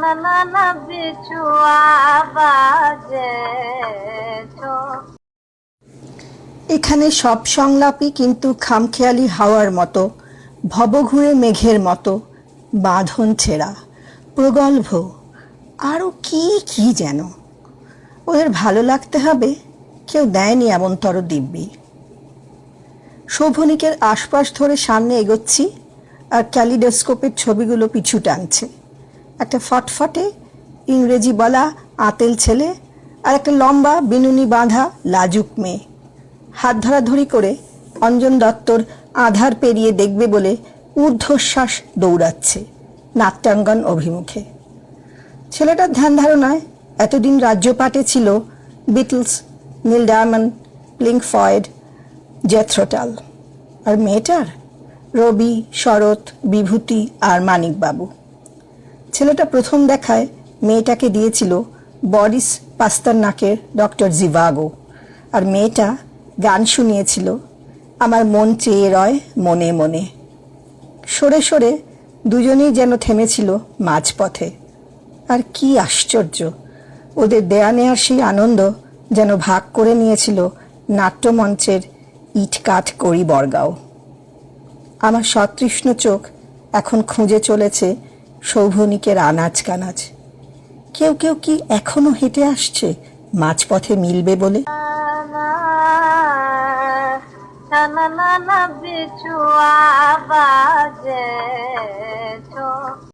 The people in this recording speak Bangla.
না না না বিছুয়া বাজে ছো এখানে সব সংলাপই কিন্তু খামখেয়ালি হাওয়ার মতো, ভবঘুরে মেঘের মতো, বাঁধন ছেঁড়া, প্রগল্ভ। আরও কি কি যেন। ওদের ভালো লাগতে হবে, কেউ দেয়নি এমনতর দিব্যি। শোভনিকের আশপাশ ধরে সামনে এগোচ্ছি, আর ক্যালিডোস্কোপের ছবিগুলো পিছু টানছে। একটা ফটফটে ইংরেজি বলা আতেল ছেলে আর একটা লম্বা বিনুনি বাঁধা লাজুক মেয়ে। হাত ধরাধরি করে অঞ্জন দত্তর আধার পেরিয়ে দেখবে বলে ঊর্ধ্বশ্বাস দৌড়াচ্ছে নাট্যাঙ্গন অভিমুখে। ছেলেটার ধ্যান ধারণায় এতদিন রাজ্যপাটে ছিল বিটলস, নীল ডায়মন্ড প্লিঙ্ক ফয়েড জেথ্রোটাল। আর মেয়েটার? রবি, শরৎ, বিভূতি আর মানিকবাবু। ছেলেটা প্রথম দেখায় মেয়েটাকে দিয়েছিল বরিস পাস্তারনাকের ডক্টর জিভাগো। আর মেয়েটা গান শুনিয়েছিল, আমার মন চেয়ে রয় মনে মনে। সরে সরে দুজনেই যেন থেমেছিল মাঝপথে। আর কি আশ্চর্য, ওদের দেয়া নেয়ার সেই আনন্দ যেন ভাগ করে নিয়েছিল নাট্যমঞ্চের ইটকাঠ করি বর্গাও আমার সতৃষ্ণ চোখ এখন খুঁজে চলেছে সৌভনিকের আনাজ কানাজ কেউ কেউ কি এখনও হেঁটে আসছে মাঝপথে মিলবে বলে না না না বিচুয়া বাজে